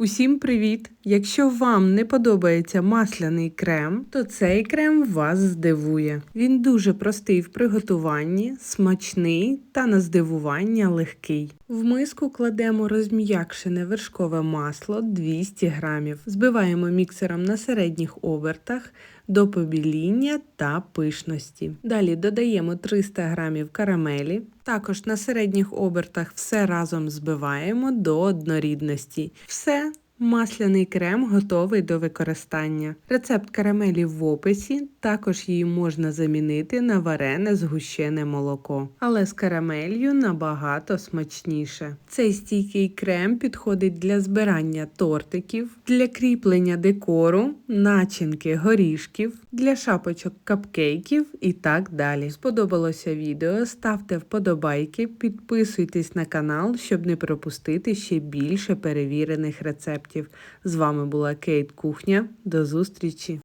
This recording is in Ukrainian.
Усім привіт! Якщо вам не подобається масляний крем, то цей крем вас здивує. Він дуже простий в приготуванні, смачний та на здивування легкий. В миску кладемо розм'якшене вершкове масло 200 грамів. Збиваємо міксером на середніх обертах до побіління та пишності. Далі додаємо 300 грамів карамелі. Також на середніх обертах все разом збиваємо до однорідності. Все. Масляний крем готовий до використання. Рецепт карамелі в описі. Також її можна замінити на варене згущене молоко, але з карамелью набагато смачніше. Цей стійкий крем підходить для збирання тортиків, для кріплення декору, начинки горішків, для шапочок капкейків і так далі. Сподобалося відео? Ставте вподобайки, підписуйтесь на канал, щоб не пропустити ще більше перевірених рецептів. З вами була Кейт Кухня. До зустрічі!